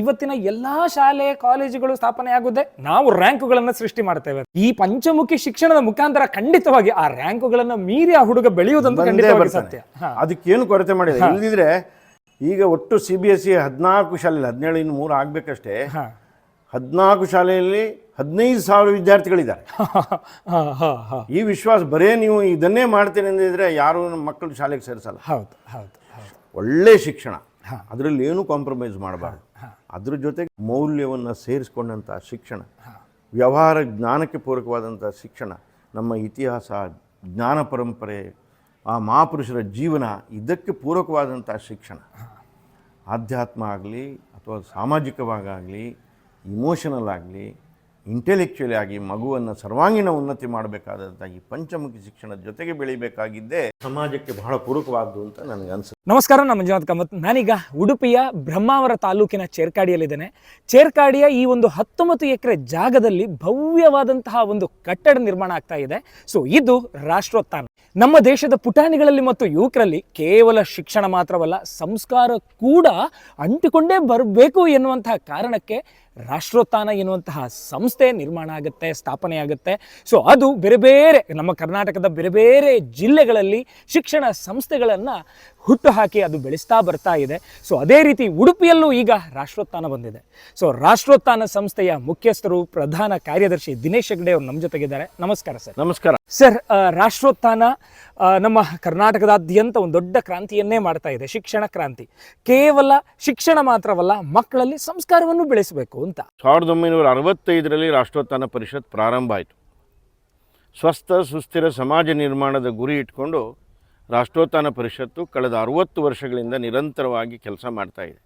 ಇವತ್ತಿನ ಎಲ್ಲಾ ಶಾಲೆ ಕಾಲೇಜುಗಳು ಸ್ಥಾಪನೆ ಆಗುದೇ ನಾವು ರ್ಯಾಂಕುಗಳನ್ನ ಸೃಷ್ಟಿ ಮಾಡ್ತೇವೆ ಈ ಪಂಚಮುಖಿ ಶಿಕ್ಷಣದ ಮುಖಾಂತರ ಖಂಡಿತವಾಗಿ ಆ ರ್ಯಾಂಕುಗಳನ್ನ ಮೀರಿ ಆ ಹುಡುಗ ಬೆಳೆಯುವುದಂತ ಖಂಡಿತವಾಗಿ ಸತ್ಯ. ಅದಕ್ಕೇನು ಕೊರತೆ ಮಾಡಿದೆ ಇಲ್ದಿದ್ರೆ ಈಗ ಒಟ್ಟು ಸಿ ಬಿ ಎಸ್ ಸಿ ಹದಿನಾಲ್ಕು ಶಾಲೆ ಹದಿನೇಳು ಇನ್ನು ಮೂರು ಆಗ್ಬೇಕಷ್ಟೇ. ಹದಿನಾಲ್ಕು ಶಾಲೆಯಲ್ಲಿ ಹದಿನೈದು ಸಾವಿರ ವಿದ್ಯಾರ್ಥಿಗಳಿದ್ದಾರೆ. ಈ ವಿಶ್ವಾಸ ಬರೇ ನೀವು ಇದನ್ನೇ ಮಾಡ್ತೀನಿ ಅಂದಿದ್ರೆ ಯಾರು ನಮ್ಮ ಮಕ್ಕಳು ಶಾಲೆಗೆ ಸೇರಿಸಲ್ಲ. ಹೌದು ಹೌದು ಒಳ್ಳೆ ಶಿಕ್ಷಣ. ಅದರಲ್ಲಿ ಏನು ಕಾಂಪ್ರಮೈಸ್ ಮಾಡಬಾರ್ದು. ಅದ್ರ ಜೊತೆಗೆ ಮೌಲ್ಯವನ್ನು ಸೇರಿಸ್ಕೊಂಡಂಥ ಶಿಕ್ಷಣ, ವ್ಯವಹಾರ ಜ್ಞಾನಕ್ಕೆ ಪೂರಕವಾದಂಥ ಶಿಕ್ಷಣ, ನಮ್ಮ ಇತಿಹಾಸ, ಜ್ಞಾನ ಪರಂಪರೆ, ಆ ಮಹಾಪುರುಷರ ಜೀವನ, ಇದಕ್ಕೆ ಪೂರಕವಾದಂಥ ಶಿಕ್ಷಣ. ಆಧ್ಯಾತ್ಮ ಆಗಲಿ ಅಥವಾ ಸಾಮಾಜಿಕವಾಗಲಿ ಇಮೋಷನಲ್ ಆಗಲಿ ಇಂಟೆಲೆಕ್ಚುಯಲಿ ಆಗಿ ಮಗುವನ್ನು ಸರ್ವಾಂಗೀಣ ಉನ್ನತಿ ಮಾಡಬೇಕಾದಂಥ ಈ ಪಂಚಮುಖಿ ಶಿಕ್ಷಣದ ಜೊತೆಗೆ ಬೆಳಿಬೇಕಾಗಿದ್ದೇ ಸಮಾಜಕ್ಕೆ ಬಹಳ ಪೂರಕವಾದ್ದು ಅಂತ ನನಗೆ ಅನ್ಸುತ್ತೆ. ನಮಸ್ಕಾರ, ನಾನು ಮಂಜುನಾಥ್ ಕಾಮತ್. ನಾನೀಗ ಉಡುಪಿಯ ಬ್ರಹ್ಮಾವರ ತಾಲೂಕಿನ ಚೇರ್ಕಾಡಿಯಲ್ಲಿದ್ದೇನೆ. ಚೇರ್ಕಾಡಿಯ ಈ ಒಂದು ಹತ್ತೊಂಬತ್ತು ಎಕರೆ ಜಾಗದಲ್ಲಿ ಭವ್ಯವಾದಂತಹ ಒಂದು ಕಟ್ಟಡ ನಿರ್ಮಾಣ ಆಗ್ತಾ ಇದೆ. ಸೊ ಇದು ರಾಷ್ಟ್ರೋತ್ಥಾನ. ನಮ್ಮ ದೇಶದ ಪುಟಾಣಿಗಳಲ್ಲಿ ಮತ್ತು ಯುವಕರಲ್ಲಿ ಕೇವಲ ಶಿಕ್ಷಣ ಮಾತ್ರವಲ್ಲ, ಸಂಸ್ಕಾರ ಕೂಡ ಅಂಟಿಕೊಂಡೇ ಬರಬೇಕು ಎನ್ನುವಂತಹ ಕಾರಣಕ್ಕೆ ರಾಷ್ಟ್ರೋತ್ಥಾನ ಎನ್ನುವಂತಹ ಸಂಸ್ಥೆ ನಿರ್ಮಾಣ ಆಗುತ್ತೆ, ಸ್ಥಾಪನೆ ಆಗುತ್ತೆ. ಸೊ ಅದು ಬೇರೆ ಬೇರೆ ನಮ್ಮ ಕರ್ನಾಟಕದ ಬೇರೆ ಬೇರೆ ಜಿಲ್ಲೆಗಳಲ್ಲಿ ಶಿಕ್ಷಣ ಸಂಸ್ಥೆಗಳನ್ನು ಹುಟ್ಟು ಹಾಕಿ ಅದು ಬೆಳೆಸ್ತಾ ಬರ್ತಾ ಇದೆ. ಸೊ ಅದೇ ರೀತಿ ಉಡುಪಿಯಲ್ಲೂ ಈಗ ರಾಷ್ಟ್ರೋತ್ಥಾನ ಬಂದಿದೆ. ಸೊ ರಾಷ್ಟ್ರೋತ್ಥಾನ ಸಂಸ್ಥೆಯ ಮುಖ್ಯಸ್ಥರು ಪ್ರಧಾನ ಕಾರ್ಯದರ್ಶಿ ದಿನೇಶ್ ಹೆಗ್ಡೆ ಅವರು ನಮ್ಮ ಜೊತೆಗಿದ್ದಾರೆ. ನಮಸ್ಕಾರ ಸರ್. ನಮಸ್ಕಾರ. ಸರ್ ರಾಷ್ಟ್ರೋತ್ಥಾನ ನಮ್ಮ ಕರ್ನಾಟಕದಾದ್ಯಂತ ಒಂದು ದೊಡ್ಡ ಕ್ರಾಂತಿಯನ್ನೇ ಮಾಡ್ತಾ ಇದೆ ಶಿಕ್ಷಣ ಕ್ರಾಂತಿ. ಕೇವಲ ಶಿಕ್ಷಣ ಮಾತ್ರವಲ್ಲ ಮಕ್ಕಳಲ್ಲಿ ಸಂಸ್ಕಾರವನ್ನು ಬೆಳೆಸಬೇಕು ಅಂತ. ಸಾವಿರದ ಒಂಬೈನೂರ ಅರವತ್ತೈದರಲ್ಲಿ ರಾಷ್ಟ್ರೋತ್ಥಾನ ಪರಿಷತ್ ಪ್ರಾರಂಭ ಆಯಿತು. ಸ್ವಸ್ಥ ಸುಸ್ಥಿರ ಸಮಾಜ ನಿರ್ಮಾಣದ ಗುರಿ ಇಟ್ಕೊಂಡು ರಾಷ್ಟ್ರೋತ್ಥಾನ ಪರಿಷತ್ತು ಕಳೆದ ಅರುವತ್ತು ವರ್ಷಗಳಿಂದ ನಿರಂತರವಾಗಿ ಕೆಲಸ ಮಾಡ್ತಾ ಇದೆ.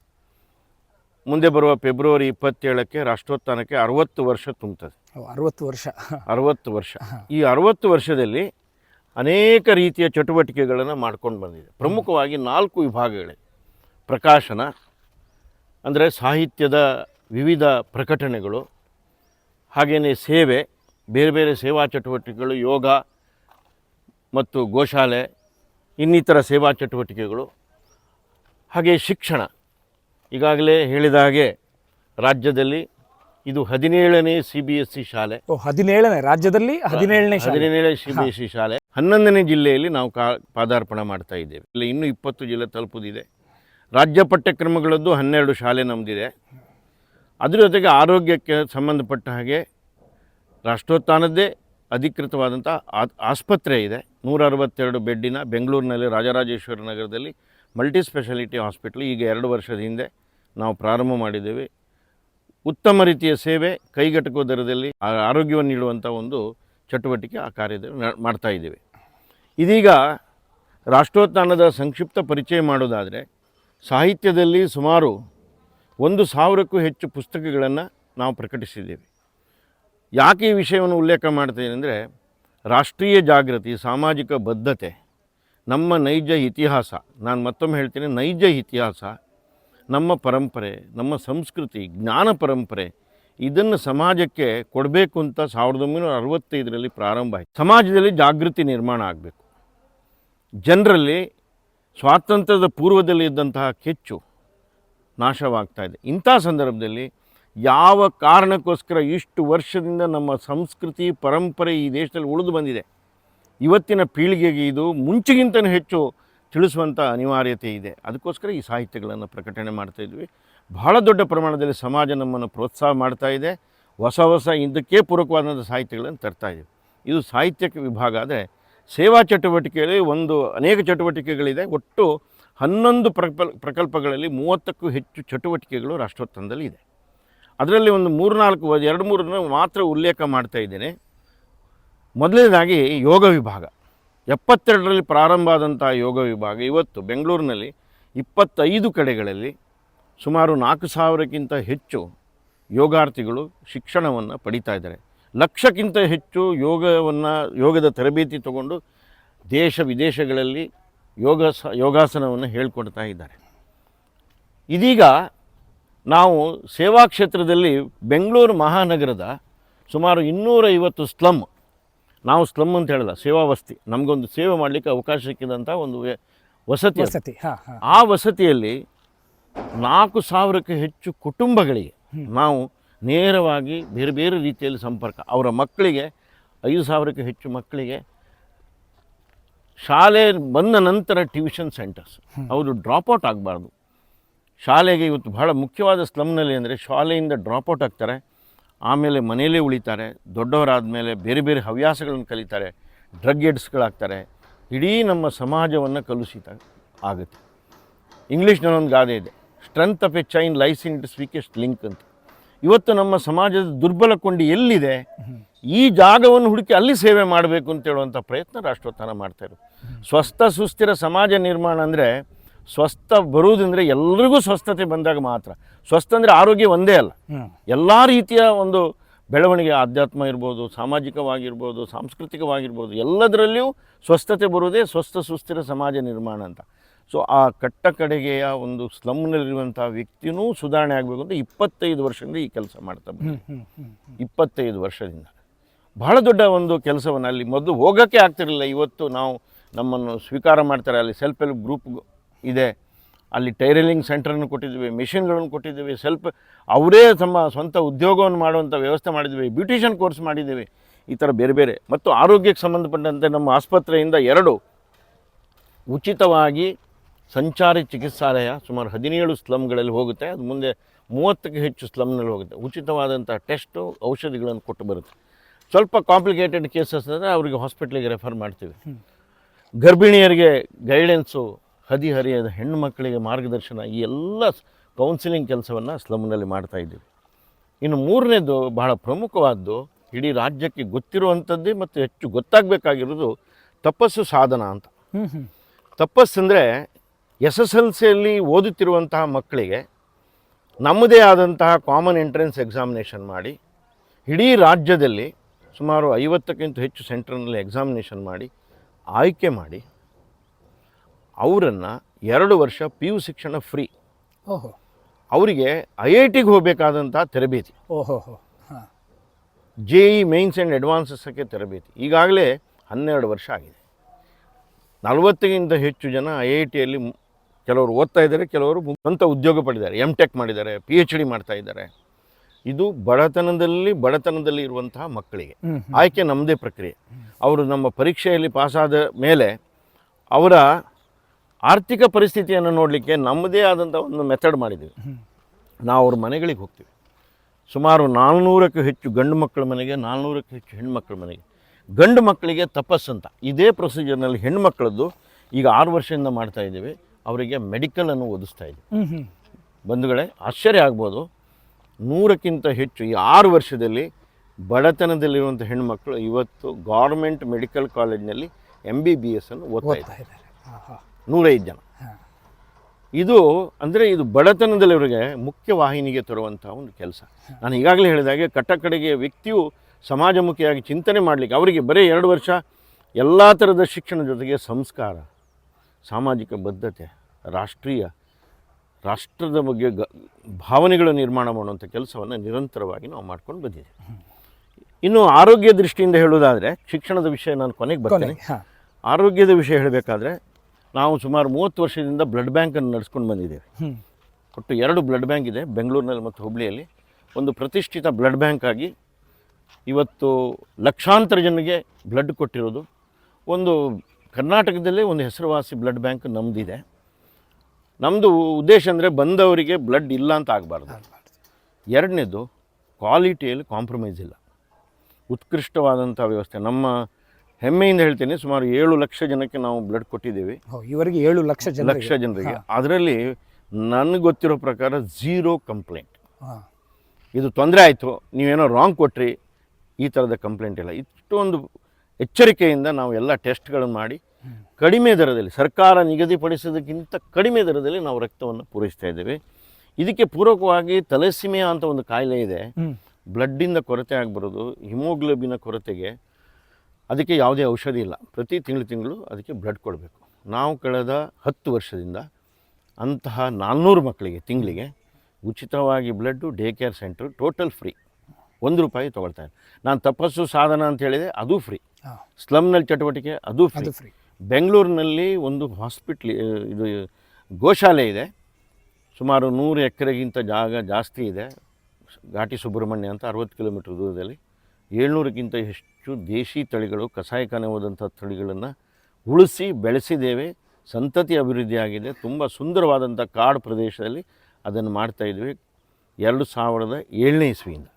ಮುಂದೆ ಬರುವ ಫೆಬ್ರವರಿ ಇಪ್ಪತ್ತೇಳಕ್ಕೆ ರಾಷ್ಟ್ರೋತ್ಥಾನಕ್ಕೆ ಅರುವತ್ತು ವರ್ಷ ತುಂಬುತ್ತದೆ ಅರವತ್ತು ವರ್ಷ. ಅರುವತ್ತು ವರ್ಷ. ಈ ಅರುವತ್ತು ವರ್ಷದಲ್ಲಿ ಅನೇಕ ರೀತಿಯ ಚಟುವಟಿಕೆಗಳನ್ನು ಮಾಡ್ಕೊಂಡು ಬಂದಿದೆ. ಪ್ರಮುಖವಾಗಿ ನಾಲ್ಕು ವಿಭಾಗಗಳಿವೆ. ಪ್ರಕಾಶನ ಅಂದರೆ ಸಾಹಿತ್ಯದ ವಿವಿಧ ಪ್ರಕಟಣೆಗಳು ಹಾಗೆಯೇ ಸೇವೆ ಬೇರೆ ಬೇರೆ ಸೇವಾ ಚಟುವಟಿಕೆಗಳು ಯೋಗ ಮತ್ತು ಗೋಶಾಲೆ ಇನ್ನಿತರ ಸೇವಾ ಚಟುವಟಿಕೆಗಳು ಹಾಗೆ ಶಿಕ್ಷಣ. ಈಗಾಗಲೇ ಹೇಳಿದ ಹಾಗೆ ರಾಜ್ಯದಲ್ಲಿ ಇದು ಹದಿನೇಳನೇ ಸಿ ಬಿ ಎಸ್ ಸಿ ಶಾಲೆ. ಹದಿನೇಳನೇ ರಾಜ್ಯದಲ್ಲಿ ಹದಿನೇಳನೇ ಹದಿನೇಳನೇ ಸಿ ಬಿ ಎಸ್ ಸಿ ಶಾಲೆ. ಹನ್ನೊಂದನೇ ಜಿಲ್ಲೆಯಲ್ಲಿ ನಾವು ಕಾ ಪಾದಾರ್ಪಣ ಮಾಡ್ತಾ ಇದ್ದೇವೆ. ಇಲ್ಲಿ ಇನ್ನೂ ಇಪ್ಪತ್ತು ಜಿಲ್ಲೆ ತಲುಪುದಿದೆ. ರಾಜ್ಯ ಪಠ್ಯಕ್ರಮಗಳದ್ದು ಹನ್ನೆರಡು ಶಾಲೆ ನಮ್ಮದಿದೆ ಅದ್ರ ಜೊತೆಗೆ ಆರೋಗ್ಯಕ್ಕೆ ಸಂಬಂಧಪಟ್ಟ ಹಾಗೆ ರಾಷ್ಟ್ರೋತ್ಥಾನದ್ದೇ ಅಧಿಕೃತವಾದಂಥ ಆಸ್ಪತ್ರೆ ಇದೆ. ನೂರ ಅರವತ್ತೆರಡು ಬೆಡ್ಡಿನ ಬೆಂಗಳೂರಿನಲ್ಲಿ ರಾಜರಾಜೇಶ್ವರ ನಗರದಲ್ಲಿ ಮಲ್ಟಿ ಸ್ಪೆಷಾಲಿಟಿ ಹಾಸ್ಪಿಟ್ಲ್ ಈಗ ಎರಡು ವರ್ಷದ ಹಿಂದೆ ನಾವು ಪ್ರಾರಂಭ ಮಾಡಿದ್ದೇವೆ. ಉತ್ತಮ ರೀತಿಯ ಸೇವೆ ಕೈಗೆಟಕುವ ದರದಲ್ಲಿ ಆರೋಗ್ಯವನ್ನು ನೀಡುವಂಥ ಒಂದು ಚಟುವಟಿಕೆ ಆ ಕಾರ್ಯದಲ್ಲಿ ಮಾಡ್ತಾ ಇದ್ದೇವೆ. ಇದೀಗ ರಾಷ್ಟ್ರೋತ್ಥಾನದ ಸಂಕ್ಷಿಪ್ತ ಪರಿಚಯ ಮಾಡೋದಾದರೆ ಸಾಹಿತ್ಯದಲ್ಲಿ ಸುಮಾರು ಒಂದು ಸಾವಿರಕ್ಕೂ ಹೆಚ್ಚು ಪುಸ್ತಕಗಳನ್ನು ನಾವು ಪ್ರಕಟಿಸಿದ್ದೇವೆ. ಯಾಕೆ ಈ ವಿಷಯವನ್ನು ಉಲ್ಲೇಖ ಮಾಡ್ತೇನೆ ಅಂದರೆ ರಾಷ್ಟ್ರೀಯ ಜಾಗೃತಿ, ಸಾಮಾಜಿಕ ಬದ್ಧತೆ, ನಮ್ಮ ನೈಜ ಇತಿಹಾಸ, ನಾನು ಮತ್ತೊಮ್ಮೆ ಹೇಳ್ತೀನಿ ನೈಜ ಇತಿಹಾಸ, ನಮ್ಮ ಪರಂಪರೆ, ನಮ್ಮ ಸಂಸ್ಕೃತಿ, ಜ್ಞಾನ ಪರಂಪರೆ, ಇದನ್ನು ಸಮಾಜಕ್ಕೆ ಕೊಡಬೇಕು ಅಂತ ಸಾವಿರದ ಒಂಬೈನೂರ ಅರವತ್ತೈದರಲ್ಲಿ ಪ್ರಾರಂಭ ಆಯಿತು. ಸಮಾಜದಲ್ಲಿ ಜಾಗೃತಿ ನಿರ್ಮಾಣ ಆಗಬೇಕು. ಜನರಲ್ಲಿ ಸ್ವಾತಂತ್ರ್ಯದ ಪೂರ್ವದಲ್ಲಿ ಇದ್ದಂತಹ ಕೆಚ್ಚು ನಾಶವಾಗ್ತಾ ಇದೆ. ಇಂಥ ಸಂದರ್ಭದಲ್ಲಿ ಯಾವ ಕಾರಣಕ್ಕೋಸ್ಕರ ಇಷ್ಟು ವರ್ಷದಿಂದ ನಮ್ಮ ಸಂಸ್ಕೃತಿ, ಪರಂಪರೆ ಈ ದೇಶದಲ್ಲಿ ಉಳಿದು ಬಂದಿದೆ? ಇವತ್ತಿನ ಪೀಳಿಗೆಗೆ ಇದು ಮುಂಚೆಗಿಂತಲೂ ಹೆಚ್ಚು ತಿಳಿಸುವಂಥ ಅನಿವಾರ್ಯತೆ ಇದೆ. ಅದಕ್ಕೋಸ್ಕರ ಈ ಸಾಹಿತ್ಯಗಳನ್ನು ಪ್ರಕಟಣೆ ಮಾಡ್ತಾ ಇದ್ವಿ. ಬಹಳ ದೊಡ್ಡ ಪ್ರಮಾಣದಲ್ಲಿ ಸಮಾಜ ನಮ್ಮನ್ನು ಪ್ರೋತ್ಸಾಹ ಮಾಡ್ತಾ ಇದೆ. ಹೊಸ ಹೊಸ ಇದಕ್ಕೆ ಪೂರಕವಾದಂಥ ಸಾಹಿತ್ಯಗಳನ್ನು ತರ್ತಾ ಇದ್ದೀವಿ ಇದು ಸಾಹಿತ್ಯಕ್ಕೆ ವಿಭಾಗ ಆದರೆ ಸೇವಾ ಚಟುವಟಿಕೆಯಲ್ಲಿ ಒಂದು ಅನೇಕ ಚಟುವಟಿಕೆಗಳಿದೆ. ಒಟ್ಟು ಹನ್ನೊಂದು ಪ್ರಕಲ್ ಪ್ರಕಲ್ಪಗಳಲ್ಲಿ ಮೂವತ್ತಕ್ಕೂ ಹೆಚ್ಚು ಚಟುವಟಿಕೆಗಳು ರಾಷ್ಟ್ರೋತ್ಥಾನದಲ್ಲಿ ಇದೆ. ಅದರಲ್ಲಿ ಒಂದು ಮೂರು ನಾಲ್ಕು ಎರಡು ಮೂರನ್ನು ಮಾತ್ರ ಉಲ್ಲೇಖ ಮಾಡ್ತಾ ಇದ್ದೇನೆ. ಮೊದಲನೇದಾಗಿ ಯೋಗ ವಿಭಾಗ. ಎಪ್ಪತ್ತೆರಡರಲ್ಲಿ ಪ್ರಾರಂಭ ಆದಂಥ ಯೋಗ ವಿಭಾಗ ಇವತ್ತು ಬೆಂಗಳೂರಿನಲ್ಲಿ ಇಪ್ಪತ್ತೈದು ಕಡೆಗಳಲ್ಲಿ ಸುಮಾರು ನಾಲ್ಕು ಸಾವಿರಕ್ಕಿಂತ ಹೆಚ್ಚು ಯೋಗಾರ್ಥಿಗಳು ಶಿಕ್ಷಣವನ್ನು ಪಡಿತಾ ಇದ್ದಾರೆ. ಲಕ್ಷಕ್ಕಿಂತ ಹೆಚ್ಚು ಯೋಗವನ್ನು, ಯೋಗದ ತರಬೇತಿ ತಗೊಂಡು ದೇಶ ವಿದೇಶಗಳಲ್ಲಿ ಯೋಗ ಯೋಗಾಸನವನ್ನು ಹೇಳ್ಕೊಡ್ತಾ ಇದ್ದಾರೆ. ಇದೀಗ ನಾವು ಸೇವಾ ಕ್ಷೇತ್ರದಲ್ಲಿ ಬೆಂಗಳೂರು ಮಹಾನಗರದ ಸುಮಾರು ಇನ್ನೂರೈವತ್ತು ಸ್ಲಮ್ ನಾವು ಸ್ಲಮ್ ಅಂತ ಹೇಳಲ್ಲ ಸೇವಾ ವಸತಿ. ನಮಗೊಂದು ಸೇವೆ ಮಾಡಲಿಕ್ಕೆ ಅವಕಾಶ ಸಿಕ್ಕಿದಂಥ ಒಂದು ವಸತಿ. ವಸತಿ ಆ ವಸತಿಯಲ್ಲಿ ನಾಲ್ಕು ಸಾವಿರಕ್ಕೆ ಹೆಚ್ಚು ಕುಟುಂಬಗಳಿಗೆ ನಾವು ನೇರವಾಗಿ ಬೇರೆ ಬೇರೆ ರೀತಿಯಲ್ಲಿ ಸಂಪರ್ಕ. ಅವರ ಮಕ್ಕಳಿಗೆ ಐದು ಸಾವಿರಕ್ಕೆ ಹೆಚ್ಚು ಮಕ್ಕಳಿಗೆ ಶಾಲೆ ಬಂದ ನಂತರ ಟ್ಯೂಷನ್ ಸೆಂಟರ್ಸ್. ಅವರು ಡ್ರಾಪ್ ಔಟ್ ಆಗಬಾರ್ದು. ಶಾಲೆಗೆ ಇವತ್ತು ಬಹಳ ಮುಖ್ಯವಾದ ಸ್ಲಮ್ನಲ್ಲಿ ಅಂದರೆ ಶಾಲೆಯಿಂದ ಡ್ರಾಪ್ಔಟ್ ಆಗ್ತಾರೆ. ಆಮೇಲೆ ಮನೆಯಲ್ಲೇ ಉಳಿತಾರೆ. ದೊಡ್ಡವರಾದ ಮೇಲೆ ಬೇರೆ ಬೇರೆ ಹವ್ಯಾಸಗಳನ್ನು ಕಲಿತಾರೆ. ಡ್ರಗ್ ಎಡ್ಸ್ಗಳಾಗ್ತಾರೆ ಇಡೀ ನಮ್ಮ ಸಮಾಜವನ್ನು ಕಲುಷಿತ ಆಗುತ್ತೆ. ಇಂಗ್ಲೀಷ್ನಲ್ಲೊಂದು ಗಾದೆ ಇದೆ. Strength of a chain lies in its weakest link ಅಂತ. ಇವತ್ತು ನಮ್ಮ ಸಮಾಜದ ದುರ್ಬಲ ಕೊಂಡಿ ಎಲ್ಲಿದೆ? ಈ ಜಾಗವನ್ನು ಹುಡುಕಿ ಅಲ್ಲಿ ಸೇವೆ ಮಾಡಬೇಕು ಅಂತ ಹೇಳುವಂಥ ಪ್ರಯತ್ನ ರಾಷ್ಟ್ರೋತ್ಥಾನ ಮಾಡ್ತಾ ಇರೋದು. ಸ್ವಸ್ಥ ಸುಸ್ಥಿರ ಸಮಾಜ ನಿರ್ಮಾಣ ಅಂದರೆ ಸ್ವಸ್ಥ ಬರುವುದಂದರೆ ಎಲ್ರಿಗೂ ಸ್ವಸ್ಥತೆ ಬಂದಾಗ ಮಾತ್ರ. ಸ್ವಸ್ಥ ಅಂದರೆ ಆರೋಗ್ಯ ಒಂದೇ ಅಲ್ಲ. ಎಲ್ಲ ರೀತಿಯ ಒಂದು ಬೆಳವಣಿಗೆ ಆಧ್ಯಾತ್ಮ ಇರ್ಬೋದು ಸಾಮಾಜಿಕವಾಗಿರ್ಬೋದು ಸಾಂಸ್ಕೃತಿಕವಾಗಿರ್ಬೋದು ಎಲ್ಲದರಲ್ಲಿಯೂ ಸ್ವಸ್ಥತೆ ಬರುವುದೇ ಸ್ವಸ್ಥ ಸುಸ್ಥಿರ ಸಮಾಜ ನಿರ್ಮಾಣ ಅಂತ. ಸೊ ಆ ಕಟ್ಟ ಕಡೆಗೆಯ ಒಂದು ಸ್ಲಮ್ನಲ್ಲಿರುವಂಥ ವ್ಯಕ್ತಿನೂ ಸುಧಾರಣೆ ಆಗಬೇಕು ಅಂತ ಇಪ್ಪತ್ತೈದು ವರ್ಷದಿಂದ ಈ ಕೆಲಸ ಮಾಡ್ತಾ ಇಪ್ಪತ್ತೈದು ವರ್ಷದಿಂದ. ಬಹಳ ದೊಡ್ಡ ಒಂದು ಕೆಲಸವನ್ನು ಅಲ್ಲಿ ಮೊದಲು ಹೋಗೋಕ್ಕೆ ಆಗ್ತಿರಲಿಲ್ಲ. ಇವತ್ತು ನಾವು ನಮ್ಮನ್ನು ಸ್ವೀಕಾರ ಮಾಡ್ತಾರೆ. ಅಲ್ಲಿ ಸೆಲ್ಫ್ ಹೆಲ್ಪ್ ಗ್ರೂಪ್ ಇದೆ. ಅಲ್ಲಿ ಟೈಲರಿಂಗ್ ಸೆಂಟ್ರನ್ನು ಕೊಟ್ಟಿದ್ದೀವಿ, ಮಿಷಿನ್ಗಳನ್ನು ಕೊಟ್ಟಿದ್ದೀವಿ, ಸೆಲ್ಫ್ ಅವರೇ ತಮ್ಮ ಸ್ವಂತ ಉದ್ಯೋಗವನ್ನು ಮಾಡುವಂಥ ವ್ಯವಸ್ಥೆ ಮಾಡಿದ್ದೀವಿ, ಬ್ಯೂಟಿಷಿಯನ್ ಕೋರ್ಸ್ ಮಾಡಿದ್ದೀವಿ. ಈ ಥರ ಬೇರೆ ಬೇರೆ. ಮತ್ತು ಆರೋಗ್ಯಕ್ಕೆ ಸಂಬಂಧಪಟ್ಟಂತೆ ನಮ್ಮ ಆಸ್ಪತ್ರೆಯಿಂದ ಎರಡು ಉಚಿತವಾಗಿ ಸಂಚಾರಿ ಚಿಕಿತ್ಸಾಲಯ ಸುಮಾರು ಹದಿನೇಳು ಸ್ಲಮ್ಗಳಲ್ಲಿ ಹೋಗುತ್ತೆ. ಅದು ಮುಂದೆ ಮೂವತ್ತಕ್ಕೆ ಹೆಚ್ಚು ಸ್ಲಮ್ನಲ್ಲಿ ಹೋಗುತ್ತೆ. ಉಚಿತವಾದಂಥ ಟೆಸ್ಟು, ಔಷಧಿಗಳನ್ನು ಕೊಟ್ಟು ಬರುತ್ತೆ. ಸ್ವಲ್ಪ ಕಾಂಪ್ಲಿಕೇಟೆಡ್ ಕೇಸಸ್ ಅಂದರೆ ಅವರಿಗೆ ಹಾಸ್ಪಿಟ್ಲಿಗೆ ರೆಫರ್ ಮಾಡ್ತೀವಿ. ಗರ್ಭಿಣಿಯರಿಗೆ ಗೈಡೆನ್ಸು ಹದಿಹರಿಯದ ಹೆಣ್ಣು ಮಕ್ಕಳಿಗೆ ಮಾರ್ಗದರ್ಶನ ಈ ಎಲ್ಲ ಕೌನ್ಸಿಲಿಂಗ್ ಕೆಲಸವನ್ನು ಸ್ಲಮ್ನಲ್ಲಿ ಮಾಡ್ತಾಯಿದ್ದೀವಿ ಇನ್ನು ಮೂರನೇದು ಬಹಳ ಪ್ರಮುಖವಾದ್ದು ಇಡೀ ರಾಜ್ಯಕ್ಕೆ ಗೊತ್ತಿರುವಂಥದ್ದೇ ಮತ್ತು ಹೆಚ್ಚು ಗೊತ್ತಾಗಬೇಕಾಗಿರೋದು ತಪಸ್ಸು ಸಾಧನ ಅಂತ. ತಪಸ್ಸು ಅಂದರೆ ತಪಸ್ಸಂದರೆ ಎಸ್ ಎಸ್ ಎಲ್ ಸಿಯಲ್ಲಿ ಓದುತ್ತಿರುವಂತಹ ಮಕ್ಕಳಿಗೆ ನಮ್ಮದೇ ಆದಂತಹ ಕಾಮನ್ ಎಂಟ್ರೆನ್ಸ್ ಎಕ್ಸಾಮಿನೇಷನ್ ಮಾಡಿ ಇಡೀ ರಾಜ್ಯದಲ್ಲಿ ಸುಮಾರು ಐವತ್ತಕ್ಕಿಂತ ಹೆಚ್ಚು ಸೆಂಟರ್ನಲ್ಲಿ ಎಕ್ಸಾಮಿನೇಷನ್ ಮಾಡಿ ಆಯ್ಕೆ ಮಾಡಿ ಅವರನ್ನು ಎರಡು ವರ್ಷ ಪಿ ಯು ಶಿಕ್ಷಣ ಫ್ರೀ. ಓಹೋ. ಅವರಿಗೆ ಐ ಐ ಟಿಗೆ ಹೋಗಬೇಕಾದಂಥ ತರಬೇತಿ. ಓಹೋ ಹೋ ಜೆ ಇ ಮೇನ್ಸ್ ಆ್ಯಂಡ್ ಅಡ್ವಾನ್ಸಸ್ಸಕ್ಕೆ ತರಬೇತಿ. ಈಗಾಗಲೇ ಹನ್ನೆರಡು ವರ್ಷ ಆಗಿದೆ. ನಲವತ್ತಕ್ಕಿಂತ ಹೆಚ್ಚು ಜನ ಐ ಐ ಟಿಯಲ್ಲಿ ಕೆಲವರು ಓದ್ತಾ ಇದ್ದಾರೆ ಕೆಲವರು ಸ್ವಂತ ಉದ್ಯೋಗ ಪಡೆದಿದ್ದಾರೆ. ಎಂ ಟೆಕ್ ಮಾಡಿದ್ದಾರೆ ಪಿ ಎಚ್ ಡಿ ಮಾಡ್ತಾ ಇದ್ದಾರೆ. ಇದು ಬಡತನದಲ್ಲಿ ಬಡತನದಲ್ಲಿ ಇರುವಂತಹ ಮಕ್ಕಳಿಗೆ. ಆಯ್ಕೆ ನಮ್ಮದೇ ಪ್ರಕ್ರಿಯೆ. ಅವರು ನಮ್ಮ ಪರೀಕ್ಷೆಯಲ್ಲಿ ಪಾಸಾದ ಮೇಲೆ ಅವರ ಆರ್ಥಿಕ ಪರಿಸ್ಥಿತಿಯನ್ನು ನೋಡಲಿಕ್ಕೆ ನಮ್ಮದೇ ಆದಂಥ ಒಂದು ಮೆಥಡ್ ಮಾಡಿದ್ದೀವಿ. ನಾವು ಅವ್ರ ಮನೆಗಳಿಗೆ ಹೋಗ್ತೀವಿ. ಸುಮಾರು ನಾಲ್ನೂರಕ್ಕೂ ಹೆಚ್ಚು ಗಂಡು ಮಕ್ಕಳ ಮನೆಗೆ ನಾಲ್ನೂರಕ್ಕೂ ಹೆಚ್ಚು ಹೆಣ್ಮಕ್ಳ ಮನೆಗೆ. ಗಂಡು ಮಕ್ಕಳಿಗೆ ತಪಸ್ಸಂತ ಇದೇ ಪ್ರೊಸೀಜರ್ನಲ್ಲಿ ಹೆಣ್ಮಕ್ಳದ್ದು ಈಗ ಆರು ವರ್ಷದಿಂದ ಮಾಡ್ತಾ ಇದ್ದೀವಿ. ಅವರಿಗೆ ಮೆಡಿಕಲನ್ನು ಓದಿಸ್ತಾ ಇದ್ದೀವಿ. ಬಂಧುಗಳೇ ಆಶ್ಚರ್ಯ ಆಗ್ಬೋದು. ನೂರಕ್ಕಿಂತ ಹೆಚ್ಚು ಈ ಆರು ವರ್ಷದಲ್ಲಿ ಬಡತನದಲ್ಲಿರುವಂಥ ಹೆಣ್ಮಕ್ಳು ಇವತ್ತು ಗೌರ್ಮೆಂಟ್ ಮೆಡಿಕಲ್ ಕಾಲೇಜ್ನಲ್ಲಿ ಎಂ ಬಿ ಬಿ ಎಸ್ ಅನ್ನು ಓದ್ತಾ ಇದ್ದಾರೆ. ನೂರೈದು ಜನ ಇದು ಅಂದರೆ ಇದು ಬಡತನದಲ್ಲಿ ಅವರಿಗೆ ಮುಖ್ಯ ವಾಹಿನಿಗೆ ತರುವಂಥ ಒಂದು ಕೆಲಸ. ನಾನು ಈಗಾಗಲೇ ಹೇಳಿದಾಗೆ ಕಟ್ಟಕಡೆಗೆ ವ್ಯಕ್ತಿಯು ಸಮಾಜಮುಖಿಯಾಗಿ ಚಿಂತನೆ ಮಾಡಲಿಕ್ಕೆ ಅವರಿಗೆ ಬರೀ ಎರಡು ವರ್ಷ ಎಲ್ಲ ಥರದ ಶಿಕ್ಷಣ ಜೊತೆಗೆ ಸಂಸ್ಕಾರ ಸಾಮಾಜಿಕ ಬದ್ಧತೆ ರಾಷ್ಟ್ರೀಯ ರಾಷ್ಟ್ರದ ಬಗ್ಗೆ ಗ ಭಾವನೆಗಳ ನಿರ್ಮಾಣ ಮಾಡುವಂಥ ಕೆಲಸವನ್ನು ನಿರಂತರವಾಗಿ ನಾವು ಮಾಡ್ಕೊಂಡು ಬಂದಿದ್ದೀವಿ. ಇನ್ನು ಆರೋಗ್ಯ ದೃಷ್ಟಿಯಿಂದ ಹೇಳುವುದಾದರೆ ಶಿಕ್ಷಣದ ವಿಷಯ ನಾನು ಕೊನೆಗೆ ಬರ್ತೇನೆ. ಆರೋಗ್ಯದ ವಿಷಯ ಹೇಳಬೇಕಾದ್ರೆ ನಾವು ಸುಮಾರು ಮೂವತ್ತು ವರ್ಷದಿಂದ ಬ್ಲಡ್ ಬ್ಯಾಂಕನ್ನು ನಡೆಸ್ಕೊಂಡು ಬಂದಿದ್ದೇವೆ. ಒಟ್ಟು ಎರಡು ಬ್ಲಡ್ ಬ್ಯಾಂಕ್ ಇದೆ ಬೆಂಗಳೂರಿನಲ್ಲಿ ಮತ್ತು ಹುಬ್ಳಿಯಲ್ಲಿ. ಒಂದು ಪ್ರತಿಷ್ಠಿತ ಬ್ಲಡ್ ಬ್ಯಾಂಕ್ ಆಗಿ ಇವತ್ತು ಲಕ್ಷಾಂತರ ಜನರಿಗೆ ಬ್ಲಡ್ ಕೊಟ್ಟಿರೋದು. ಒಂದು ಕರ್ನಾಟಕದಲ್ಲೇ ಒಂದು ಹೆಸರುವಾಸಿ ಬ್ಲಡ್ ಬ್ಯಾಂಕ್ ನಮ್ಮದಿದೆ ನಮ್ಮದು ಉದ್ದೇಶ ಅಂದರೆ ಬಂದವರಿಗೆ ಬ್ಲಡ್ ಇಲ್ಲ ಅಂತ ಆಗಬಾರ್ದು. ಎರಡನೇದು ಕ್ವಾಲಿಟಿಯಲ್ಲಿ ಕಾಂಪ್ರಮೈಸ್ ಇಲ್ಲ. ಉತ್ಕೃಷ್ಟವಾದಂಥ ವ್ಯವಸ್ಥೆ. ನಮ್ಮ ಹೆಮ್ಮೆಯಿಂದ ಹೇಳ್ತೀನಿ ಸುಮಾರು ಏಳು ಲಕ್ಷ ಜನಕ್ಕೆ ನಾವು ಬ್ಲಡ್ ಕೊಟ್ಟಿದ್ದೀವಿ. ಇವರಿಗೆ ಏಳು ಲಕ್ಷ ಜನ ಲಕ್ಷ ಜನರಿಗೆ. ಅದರಲ್ಲಿ ನನಗೆ ಗೊತ್ತಿರೋ ಪ್ರಕಾರ ಝೀರೋ ಕಂಪ್ಲೇಂಟ್ ಇದು ತೊಂದರೆ ಆಯಿತು ನೀವೇನೋ ರಾಂಗ್ ಕೊಟ್ರಿ ಈ ಥರದ ಕಂಪ್ಲೇಂಟ್ ಇಲ್ಲ. ಇಷ್ಟೊಂದು ಎಚ್ಚರಿಕೆಯಿಂದ ನಾವು ಎಲ್ಲ ಟೆಸ್ಟ್ಗಳನ್ನು ಮಾಡಿ ಕಡಿಮೆ ದರದಲ್ಲಿ ಸರ್ಕಾರ ನಿಗದಿಪಡಿಸೋದಕ್ಕಿಂತ ಕಡಿಮೆ ದರದಲ್ಲಿ ನಾವು ರಕ್ತವನ್ನು ಪೂರೈಸ್ತಾ ಇದ್ದೇವೆ. ಇದಕ್ಕೆ ಪೂರಕವಾಗಿ ತಲೆಸಿಮೆಯ ಅಂತ ಒಂದು ಕಾಯಿಲೆ ಇದೆ. ಬ್ಲಡ್ಡಿಂದ ಕೊರತೆ ಆಗಿಬರೋದು ಹಿಮೋಗ್ಲೋಬಿನ ಕೊರತೆಗೆ. ಅದಕ್ಕೆ ಯಾವುದೇ ಔಷಧಿ ಇಲ್ಲ. ಪ್ರತಿ ತಿಂಗಳು ತಿಂಗಳು ಅದಕ್ಕೆ ಬ್ಲಡ್ ಕೊಡಬೇಕು. ನಾವು ಕಳೆದ ಹತ್ತು ವರ್ಷದಿಂದ ಅಂತಹ ನಾಲ್ನೂರು ಮಕ್ಕಳಿಗೆ ತಿಂಗಳಿಗೆ ಉಚಿತವಾಗಿ blood day care centre total free ಒಂದು ರೂಪಾಯಿ ತೊಗೊಳ್ತಾರೆ ನಾನು ತಪಸ್ಸು ಸಾಧನ ಅಂತ ಹೇಳಿದೆ ಅದು ಫ್ರೀ ಸ್ಲಮ್ನಲ್ಲಿ ಚಟುವಟಿಕೆ ಅದು ಫ್ರೀ ಅದು ಫ್ರೀ ಬೆಂಗಳೂರಿನಲ್ಲಿ ಒಂದು ಹಾಸ್ಪಿಟ್ಲ್ ಇದು ಗೋಶಾಲೆ ಇದೆ. ಸುಮಾರು ನೂರು ಎಕರೆಗಿಂತ ಜಾಗ ಜಾಸ್ತಿ ಇದೆ. ಘಾಟಿ ಸುಬ್ರಹ್ಮಣ್ಯ ಅಂತ ಅರವತ್ತು ಕಿಲೋಮೀಟ್ರ್ ದೂರದಲ್ಲಿ. ಏಳ್ನೂರಕ್ಕಿಂತ ಹೆಚ್ಚು ದೇಶಿ ತಳಿಗಳು ಕಸಾಯಿಖಾನೆ ಹೋದಂಥ ತಳಿಗಳನ್ನು ಉಳಿಸಿ ಬೆಳೆಸಿದ್ದೇವೆ. ಸಂತತಿ ಅಭಿವೃದ್ಧಿಯಾಗಿದೆ ತುಂಬ ಸುಂದರವಾದಂಥ ಕಾಡು ಪ್ರದೇಶದಲ್ಲಿ ಅದನ್ನು ಮಾಡ್ತಾಯಿದ್ವಿ ಎರಡು ಸಾವಿರದ ಏಳನೇ ಇಸ್ವಿಯಿಂದ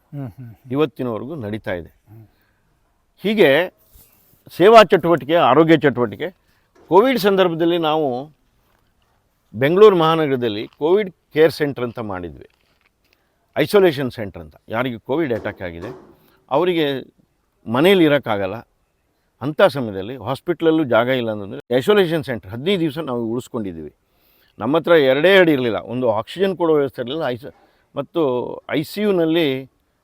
ಇವತ್ತಿನವರೆಗೂ ನಡೀತಾ ಇದೆ. ಹೀಗೆ ಸೇವಾ ಚಟುವಟಿಕೆ ಆರೋಗ್ಯ ಚಟುವಟಿಕೆ ಕೋವಿಡ್ ಸಂದರ್ಭದಲ್ಲಿ ನಾವು ಬೆಂಗಳೂರು ಮಹಾನಗರದಲ್ಲಿ ಕೋವಿಡ್ ಕೇರ್ ಸೆಂಟರ್ ಅಂತ ಮಾಡಿದ್ವಿ. ಐಸೋಲೇಷನ್ ಸೆಂಟರ್ ಅಂತ. ಯಾರಿಗೆ ಕೋವಿಡ್ ಅಟ್ಯಾಕ್ ಆಗಿದೆ. ಅವರಿಗೆ ಮನೇಲಿ ಇರೋಕ್ಕಾಗಲ್ಲ. ಅಂಥ ಸಮಯದಲ್ಲಿ ಹಾಸ್ಪಿಟ್ಲಲ್ಲೂ ಜಾಗ ಇಲ್ಲ ಅಂತಂದರೆ ಐಸೋಲೇಷನ್ ಸೆಂಟರ್ ಹದಿನೈದು ದಿವಸ ನಾವು ಉಳಿಸ್ಕೊಂಡಿದ್ದೀವಿ. ನಮ್ಮ ಹತ್ರ ಎರಡೇ ಎರಡು ಇರಲಿಲ್ಲ. ಒಂದು ಆಕ್ಸಿಜನ್ ಕೊಡೋ ವ್ಯವಸ್ಥೆ ಇರಲಿಲ್ಲ, ಐಸ ಮತ್ತು ಐ ಸಿ ಯುನಲ್ಲಿ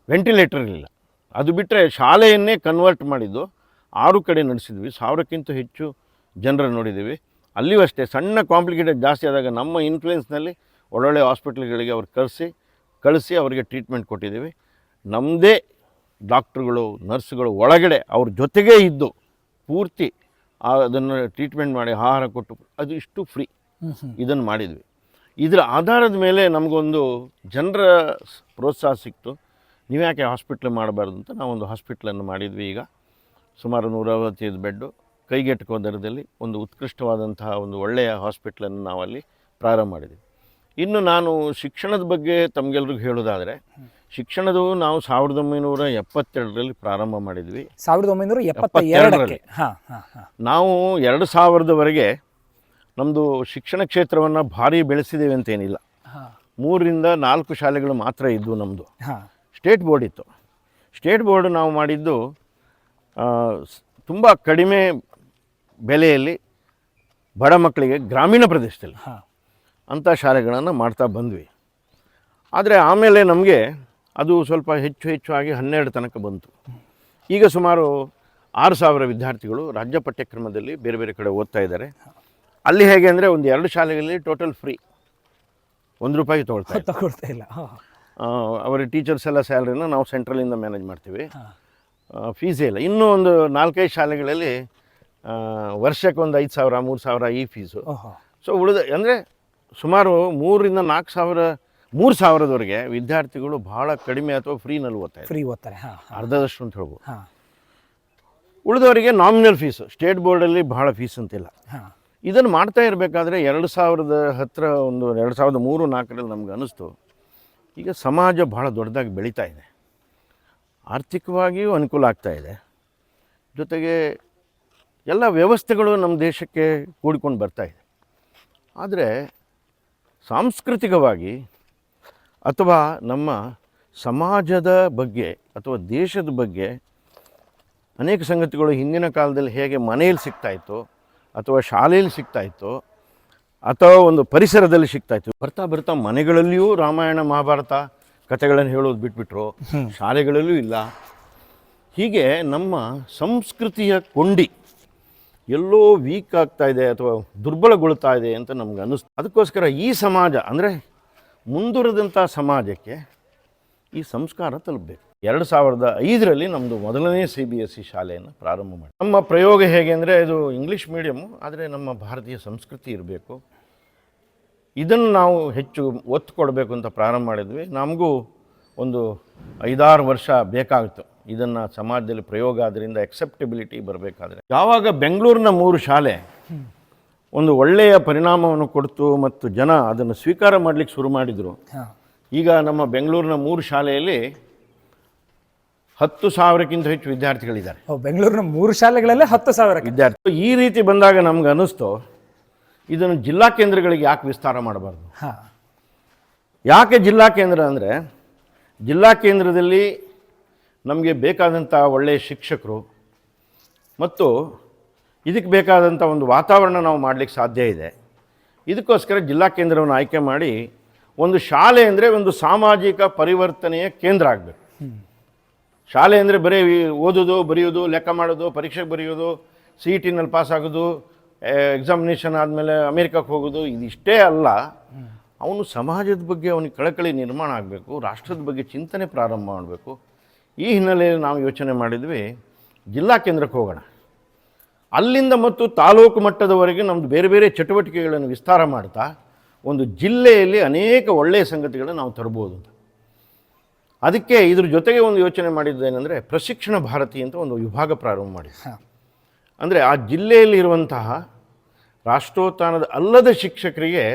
ವೆಂಟಿಲೇಟರ್ ಇರಲಿಲ್ಲ. ಅದು ಬಿಟ್ಟರೆ ಶಾಲೆಯನ್ನೇ ಕನ್ವರ್ಟ್ ಮಾಡಿದ್ದು ಆರು ಕಡೆ ನಡೆಸಿದ್ವಿ. ಸಾವಿರಕ್ಕಿಂತ ಹೆಚ್ಚು ಜನರ ನೋಡಿದ್ದೀವಿ. ಅಲ್ಲಿಯೂ ಅಷ್ಟೇ, ಸಣ್ಣ ಕಾಂಪ್ಲಿಕೇಟೆಡ್ ಜಾಸ್ತಿ ಆದಾಗ ನಮ್ಮ ಇನ್ಫ್ಲೂಯೆನ್ಸ್ನಲ್ಲಿ ಒಳ್ಳೊಳ್ಳೆ ಹಾಸ್ಪಿಟ್ಲ್ಗಳಿಗೆ ಅವ್ರು ಕರೆಸಿ, ಕಳಿಸಿ ಅವರಿಗೆ ಟ್ರೀಟ್ಮೆಂಟ್ ಕೊಟ್ಟಿದ್ದೀವಿ. ನಮ್ಮದೇ ಡಾಕ್ಟ್ರುಗಳು ನರ್ಸ್ಗಳು ಒಳಗಡೆ ಅವ್ರ ಜೊತೆಗೇ ಇದ್ದು ಪೂರ್ತಿ ಅದನ್ನು ಟ್ರೀಟ್ಮೆಂಟ್ ಮಾಡಿ ಆಹಾರ ಕೊಟ್ಟು ಅದು ಇಷ್ಟು ಫ್ರೀ. ಇದನ್ನು ಮಾಡಿದ್ವಿ. ಇದರ ಆಧಾರದ ಮೇಲೆ ನಮಗೊಂದು ಜನರ ಪ್ರೋತ್ಸಾಹ ಸಿಕ್ತು. ನೀವು ಯಾಕೆ ಹಾಸ್ಪಿಟ್ಲ್ ಮಾಡಬಾರ್ದು ಅಂತ ನಾವೊಂದು ಹಾಸ್ಪಿಟ್ಲನ್ನು ಮಾಡಿದ್ವಿ ಈಗ. ಸುಮಾರು ನೂರವತ್ತೈದು ಬೆಡ್ಡು. ಕೈಗೆಟಕುವ ದರದಲ್ಲಿ ಒಂದು ಉತ್ಕೃಷ್ಟವಾದಂತಹ ಒಂದು ಒಳ್ಳೆಯ ಹಾಸ್ಪಿಟ್ಲನ್ನು ನಾವಲ್ಲಿ ಪ್ರಾರಂಭ ಮಾಡಿದ್ವಿ. ಇನ್ನು ನಾನು ಶಿಕ್ಷಣದ ಬಗ್ಗೆ ತಮಗೆಲ್ರಿಗೂ ಹೇಳೋದಾದರೆ ಶಿಕ್ಷಣದು ನಾವು ಸಾವಿರದ ಒಂಬೈನೂರ ಎಪ್ಪತ್ತೆರಡರಲ್ಲಿ ಪ್ರಾರಂಭ ಮಾಡಿದ್ವಿ. ಸಾವಿರದ ಒಂಬೈನೂರ ಎಪ್ಪತ್ತ ಎಪ್ಪತ್ತೆರಡರಲ್ಲಿ. ನಾವು ಎರಡು ಸಾವಿರದವರೆಗೆ ನಮ್ಮದು ಶಿಕ್ಷಣ ಕ್ಷೇತ್ರವನ್ನು ಭಾರಿ ಬೆಳೆಸಿದ್ದೇವೆ ಅಂತೇನಿಲ್ಲ. ಮೂರರಿಂದ ನಾಲ್ಕು ಶಾಲೆಗಳು ಮಾತ್ರ ಇದ್ದವು ನಮ್ಮದು ಹಾ. ಸ್ಟೇಟ್ ಬೋರ್ಡ್ ಇತ್ತು. ಸ್ಟೇಟ್ ಬೋರ್ಡ್ ನಾವು ಮಾಡಿದ್ದು ತುಂಬ ಕಡಿಮೆ ಬೆಲೆಯಲ್ಲಿ ಬಡ ಮಕ್ಕಳಿಗೆ ಗ್ರಾಮೀಣ ಪ್ರದೇಶದಲ್ಲಿ ಅಂಥ ಶಾಲೆಗಳನ್ನು ಮಾಡ್ತಾ ಬಂದ್ವಿ. ಆದರೆ ಆಮೇಲೆ ನಮಗೆ ಅದು ಸ್ವಲ್ಪ ಹೆಚ್ಚು ಹೆಚ್ಚು ಆಗಿ ಹನ್ನೆರಡು ತನಕ ಬಂತು. ಈಗ ಸುಮಾರು ಆರು ಸಾವಿರ ವಿದ್ಯಾರ್ಥಿಗಳು ರಾಜ್ಯ ಪಠ್ಯಕ್ರಮದಲ್ಲಿ ಬೇರೆ ಬೇರೆ ಕಡೆ ಓದ್ತಾ ಇದ್ದಾರೆ. ಅಲ್ಲಿ ಹೇಗೆ ಅಂದರೆ ಒಂದು ಎರಡು ಶಾಲೆಗಳಲ್ಲಿ ಟೋಟಲ್ ಫ್ರೀ ಒಂದು ರೂಪಾಯಿ ತೊಗೊಳ್ತಾ. ತಗೊಳ್ತಾ ಇಲ್ಲ. ಅವರ ಟೀಚರ್ಸ್ ಎಲ್ಲ ಸ್ಯಾಲ್ರಿನ ನಾವು ಸೆಂಟ್ರಲಿಂದ ಮ್ಯಾನೇಜ್ ಮಾಡ್ತೀವಿ. ಫೀಸೇ ಇಲ್ಲ. ಇನ್ನೂ ಒಂದು ನಾಲ್ಕೈದು ಶಾಲೆಗಳಲ್ಲಿ ವರ್ಷಕ್ಕೆ ಒಂದು ಐದು ಸಾವಿರ ಮೂರು ಸಾವಿರ ಈ ಫೀಸು ಸೊ ಉಳಿದ ಅಂದರೆ ಸುಮಾರು ಮೂರರಿಂದ ನಾಲ್ಕು ಸಾವಿರ ಮೂರು ಸಾವಿರದವರೆಗೆ ವಿದ್ಯಾರ್ಥಿಗಳು ಬಹಳ ಕಡಿಮೆ ಅಥವಾ ಫ್ರೀನಲ್ಲಿ ಓದ್ತಾರೆ ಫ್ರೀ ಓದ್ತಾರೆ ಹಾ ಅರ್ಧದಷ್ಟು ಅಂತ ಹೇಳ್ಬೋದು. ಹಾ. ಉಳಿದವರಿಗೆ ನಾಮಿನಲ್ ಫೀಸು ಸ್ಟೇಟ್ ಬೋರ್ಡಲ್ಲಿ ಬಹಳ ಫೀಸ್ ಅಂತಿಲ್ಲ. ಹಾಂ. ಇದನ್ನು ಮಾಡ್ತಾ ಇರಬೇಕಾದ್ರೆ ಎರಡು ಸಾವಿರದ ಹತ್ತಿರ ಒಂದು ಎರಡು ಸಾವಿರದ ಮೂರು ನಾಲ್ಕರಲ್ಲಿ ನಮ್ಗೆ ಅನ್ನಿಸ್ತು. ಈಗ ಸಮಾಜ ಬಹಳ ದೊಡ್ಡದಾಗಿ ಬೆಳೀತಾ ಇದೆ. ಆರ್ಥಿಕವಾಗಿಯೂ ಅನುಕೂಲ ಆಗ್ತಾ ಇದೆ. ಜೊತೆಗೆ ಎಲ್ಲ ವ್ಯವಸ್ಥೆಗಳು ನಮ್ಮ ದೇಶಕ್ಕೆ ಕೂಡಿಕೊಂಡು ಬರ್ತಾ ಇದೆ. ಆದರೆ ಸಾಂಸ್ಕೃತಿಕವಾಗಿ ಅಥವಾ ನಮ್ಮ ಸಮಾಜದ ಬಗ್ಗೆ ಅಥವಾ ದೇಶದ ಬಗ್ಗೆ ಅನೇಕ ಸಂಗತಿಗಳು ಹಿಂದಿನ ಕಾಲದಲ್ಲಿ ಹೇಗೆ ಮನೆಯಲ್ಲಿ ಸಿಗ್ತಾಯಿತ್ತು ಅಥವಾ ಶಾಲೆಯಲ್ಲಿ ಸಿಗ್ತಾಯಿತ್ತು ಅಥವಾ ಒಂದು ಪರಿಸರದಲ್ಲಿ ಸಿಗ್ತಾಯಿತ್ತು ಬರ್ತಾ ಬರ್ತಾ ಮನೆಗಳಲ್ಲಿಯೂ ರಾಮಾಯಣ ಮಹಾಭಾರತ ಕಥೆಗಳನ್ನು ಹೇಳೋದು ಬಿಟ್ಬಿಟ್ರು. ಶಾಲೆಗಳಲ್ಲೂ ಇಲ್ಲ. ಹೀಗೆ ನಮ್ಮ ಸಂಸ್ಕೃತಿಯ ಕೊಂಡಿ ಎಲ್ಲೋ ವೀಕ್ ಆಗ್ತಾ ಇದೆ ಅಥವಾ ದುರ್ಬಲಗೊಳ್ತಾ ಇದೆ ಅಂತ ನಮ್ಗೆ ಅನ್ನಿಸ್ತು. ಅದಕ್ಕೋಸ್ಕರ ಈ ಸಮಾಜ ಅಂದರೆ ಮುಂದುವರೆದಂಥ ಸಮಾಜಕ್ಕೆ ಈ ಸಂಸ್ಕಾರ ತಲುಪಬೇಕು. ಎರಡು ಸಾವಿರದ ಐದರಲ್ಲಿ ನಮ್ಮದು ಮೊದಲನೇ ಸಿ ಬಿ ಎಸ್ ಸಿ ಶಾಲೆಯನ್ನು ಪ್ರಾರಂಭ ಮಾಡಿ. ನಮ್ಮ ಪ್ರಯೋಗ ಹೇಗೆ ಅಂದರೆ ಇದು ಇಂಗ್ಲೀಷ್ ಮೀಡಿಯಮ್ಮು ಆದರೆ ನಮ್ಮ ಭಾರತೀಯ ಸಂಸ್ಕೃತಿ ಇರಬೇಕು. ಇದನ್ನು ನಾವು ಹೆಚ್ಚು ಒತ್ತು ಕೊಡಬೇಕು ಅಂತ ಪ್ರಾರಂಭ ಮಾಡಿದ್ವಿ. ನಮಗೂ ಒಂದು ಐದಾರು ವರ್ಷ ಬೇಕಾಗಿತ್ತು. ಇದನ್ನು ಸಮಾಜದಲ್ಲಿ ಪ್ರಯೋಗ ಆದ್ದರಿಂದ ಎಕ್ಸೆಪ್ಟಬಿಲಿಟಿ ಬರಬೇಕಾದ್ರೆ. ಯಾವಾಗ ಬೆಂಗಳೂರಿನ ಮೂರು ಶಾಲೆ ಒಂದು ಒಳ್ಳೆಯ ಪರಿಣಾಮವನ್ನು ಕೊಡ್ತು ಮತ್ತು ಜನ ಅದನ್ನು ಸ್ವೀಕಾರ ಮಾಡಲಿಕ್ಕೆ ಶುರು ಮಾಡಿದರು. ಈಗ ನಮ್ಮ ಬೆಂಗಳೂರಿನ ಮೂರು ಶಾಲೆಯಲ್ಲಿ ಹತ್ತು ಸಾವಿರಕ್ಕಿಂತ ಹೆಚ್ಚು ವಿದ್ಯಾರ್ಥಿಗಳಿದ್ದಾರೆ. ಬೆಂಗಳೂರಿನ ಮೂರು ಶಾಲೆಗಳಲ್ಲೇ ಹತ್ತು ಸಾವಿರಕ್ಕೆ. ವಿದ್ಯಾರ್ಥಿ ಈ ರೀತಿ ಬಂದಾಗ ನಮ್ಗೆ ಅನ್ನಿಸ್ತು ಇದನ್ನು ಜಿಲ್ಲಾ ಕೇಂದ್ರಗಳಿಗೆ ಯಾಕೆ ವಿಸ್ತಾರ ಮಾಡಬಾರ್ದು? ಯಾಕೆ ಜಿಲ್ಲಾ ಕೇಂದ್ರ ಅಂದರೆ ಜಿಲ್ಲಾ ಕೇಂದ್ರದಲ್ಲಿ ನಮಗೆ ಬೇಕಾದಂಥ ಒಳ್ಳೆಯ ಶಿಕ್ಷಕರು ಮತ್ತು ಇದಕ್ಕೆ ಬೇಕಾದಂಥ ಒಂದು ವಾತಾವರಣ ನಾವು ಮಾಡಲಿಕ್ಕೆ ಸಾಧ್ಯ ಇದೆ. ಇದಕ್ಕೋಸ್ಕರ ಜಿಲ್ಲಾ ಕೇಂದ್ರವನ್ನು ಆಯ್ಕೆ ಮಾಡಿ ಒಂದು ಶಾಲೆ ಅಂದರೆ ಒಂದು ಸಾಮಾಜಿಕ ಪರಿವರ್ತನೆಯ ಕೇಂದ್ರ ಆಗಬೇಕು. ಶಾಲೆ ಅಂದರೆ ಬರೀ ಓದೋದು, ಬರೆಯೋದು, ಲೆಕ್ಕ ಮಾಡೋದು, ಪರೀಕ್ಷೆಗೆ ಬರೆಯೋದು ಸಿ ಇ ಟಿನಲ್ಲಿ ಪಾಸಾಗೋದು ಎಕ್ಸಾಮಿನೇಷನ್ ಆದಮೇಲೆ ಅಮೇರಿಕಕ್ಕೆ ಹೋಗೋದು, ಇದಿಷ್ಟೇ ಅಲ್ಲ. ಅವನು ಸಮಾಜದ ಬಗ್ಗೆ ಅವನಿಗೆ ಕಳಕಳಿ ನಿರ್ಮಾಣ ಆಗಬೇಕು, ರಾಷ್ಟ್ರದ ಬಗ್ಗೆ ಚಿಂತನೆ ಪ್ರಾರಂಭ ಮಾಡಬೇಕು. ಈ ಹಿನ್ನೆಲೆಯಲ್ಲಿ ನಾವು ಯೋಚನೆ ಮಾಡಿದ್ವಿ, ಜಿಲ್ಲಾ ಕೇಂದ್ರಕ್ಕೆ ಹೋಗೋಣ. ಅಲ್ಲಿಂದ ಮತ್ತು ತಾಲೂಕು ಮಟ್ಟದವರೆಗೆ ನಮ್ಮದು ಬೇರೆ ಬೇರೆ ಚಟುವಟಿಕೆಗಳನ್ನು ವಿಸ್ತಾರ ಮಾಡ್ತಾ ಒಂದು ಜಿಲ್ಲೆಯಲ್ಲಿ ಅನೇಕ ಒಳ್ಳೆಯ ಸಂಗತಿಗಳನ್ನು ನಾವು ತರ್ಬೋದು ಅಂತ. ಅದಕ್ಕೆ ಇದ್ರ ಜೊತೆಗೆ ಒಂದು ಯೋಚನೆ ಮಾಡಿದ್ದು ಏನಂದರೆ ಪ್ರಶಿಕ್ಷಣ ಭಾರತಿ ಅಂತ ಒಂದು ವಿಭಾಗ ಪ್ರಾರಂಭ ಮಾಡಿ ಅಂದರೆ ಆ ಜಿಲ್ಲೆಯಲ್ಲಿರುವಂತಹ ರಾಷ್ಟ್ರೋತ್ಥಾನದ ಅಲ್ಲದ ಶಿಕ್ಷಕರಿಗೆ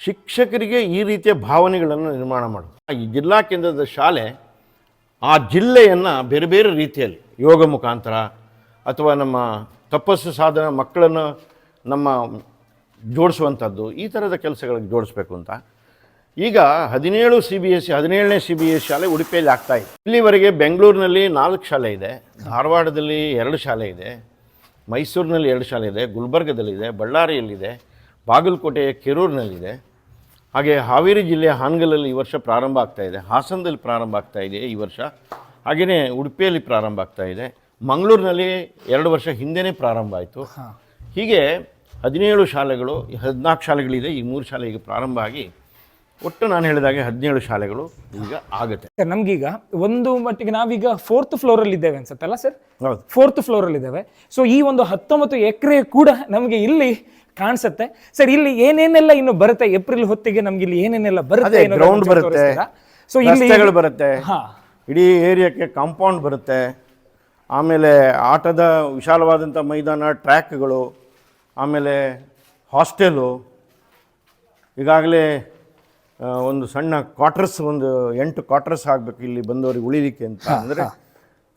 ಶಿಕ್ಷಕರಿಗೆ ಈ ರೀತಿಯ ಭಾವನೆಗಳನ್ನು ನಿರ್ಮಾಣ ಮಾಡೋದು. ಈ ಜಿಲ್ಲಾ ಕೇಂದ್ರದ ಶಾಲೆ ಆ ಜಿಲ್ಲೆಯನ್ನು ಬೇರೆ ಬೇರೆ ರೀತಿಯಲ್ಲಿ ಯೋಗ ಮುಖಾಂತರ ಅಥವಾ ನಮ್ಮ ತಪಸ್ಸು ಸಾಧನ ಮಕ್ಕಳನ್ನು ನಮ್ಮ ಜೋಡಿಸುವಂಥದ್ದು ಈ ಥರದ ಕೆಲಸಗಳಿಗೆ ಜೋಡಿಸ್ಬೇಕು ಅಂತ. ಈಗ ಹದಿನೇಳು ಸಿ ಬಿ ಎಸ್ ಸಿ ಹದಿನೇಳನೇ ಸಿ ಬಿ ಎಸ್ ಶಾಲೆ ಉಡುಪಿಯಲ್ಲಿ ಆಗ್ತಾ ಇದೆ. ಇಲ್ಲಿವರೆಗೆ ಬೆಂಗಳೂರಿನಲ್ಲಿ ನಾಲ್ಕು ಶಾಲೆ ಇದೆ. ಧಾರವಾಡದಲ್ಲಿ ಎರಡು ಶಾಲೆ ಇದೆ. ಮೈಸೂರಿನಲ್ಲಿ ಎರಡು ಶಾಲೆ ಇದೆ. ಗುಲ್ಬರ್ಗದಲ್ಲಿದೆ ಬಳ್ಳಾರಿಯಲ್ಲಿದೆ ಬಾಗಲಕೋಟೆ ಕೆರೂರಿನಲ್ಲಿದೆ ಹಾಗೆ ಹಾವೇರಿ ಜಿಲ್ಲೆಯ ಹಾನಗಲಲ್ಲಿ ಈ ವರ್ಷ ಪ್ರಾರಂಭ ಆಗ್ತಾ ಇದೆ. ಹಾಸನದಲ್ಲಿ ಪ್ರಾರಂಭ ಆಗ್ತಾ ಇದೆ ಈ ವರ್ಷ. ಹಾಗೆಯೇ ಉಡುಪಿಯಲ್ಲಿ ಪ್ರಾರಂಭ ಆಗ್ತಾ ಇದೆ. ಮಂಗಳೂರಿನಲ್ಲಿ ಎರಡು ವರ್ಷ ಹಿಂದೆನೇ ಪ್ರಾರಂಭ ಆಯಿತು. ಹೀಗೆ ಹದಿನೇಳು ಶಾಲೆಗಳು ಹದಿನಾಲ್ಕು ಶಾಲೆಗಳಿದೆ ಈ ಮೂರು ಶಾಲೆ ಈಗ ಪ್ರಾರಂಭ ಆಗಿ ಒಟ್ಟು ನಾನು ಹೇಳಿದಾಗೆ ಹದಿನೇಳು ಶಾಲೆಗಳು ಈಗ ಆಗುತ್ತೆ. ಸರ್ ನಮ್ಗೀಗ ಒಂದು ಮಟ್ಟಿಗೆ ನಾವೀಗ ಫೋರ್ತ್ ಫ್ಲೋರಲ್ಲಿ ಇದ್ದೇವೆ ಅನ್ಸುತ್ತಲ್ಲ ಸರ್? ಹೌದು. ಫೋರ್ತ್ ಫ್ಲೋರಲ್ಲಿ ಇದ್ದೇವೆ. ಸೊ ಈ ಒಂದು ಹತ್ತೊಂಬತ್ತು ಎಕರೆ ಕೂಡ ನಮಗೆ ಇಲ್ಲಿ ಕಾಣಿಸುತ್ತೆ. ಸರ್ ಇಲ್ಲಿ ಏನೇನೆಲ್ಲ ಇನ್ನು ಬರುತ್ತೆ? ಏಪ್ರಿಲ್ ಹೊತ್ತಿಗೆ ನಮ್ಗೆ ಇಲ್ಲಿ ಏನೇನೆಲ್ಲ ಬರುತ್ತೆ ಗ್ರೌಂಡ್ ಬರುತ್ತೆ? ಸೊ ಇಲ್ಲಿ ಬರುತ್ತೆ ಹಾ. ಇಡೀ ಏರಿಯಾಕ್ಕೆ ಕಾಂಪೌಂಡ್ ಬರುತ್ತೆ. ಆಮೇಲೆ ಆಟದ ವಿಶಾಲವಾದಂಥ ಮೈದಾನ ಟ್ರ್ಯಾಕ್ಗಳು ಆಮೇಲೆ ಹಾಸ್ಟೆಲು ಈಗಾಗಲೇ ಒಂದು ಸಣ್ಣ ಕ್ವಾರ್ಟರ್ಸ್ ಒಂದು ಎಂಟು ಕ್ವಾರ್ಟರ್ಸ್ ಆಗಬೇಕು ಇಲ್ಲಿ ಬಂದವರಿಗೆ ಉಳಿಲಿಕ್ಕೆ ಅಂತ. ಅಂದರೆ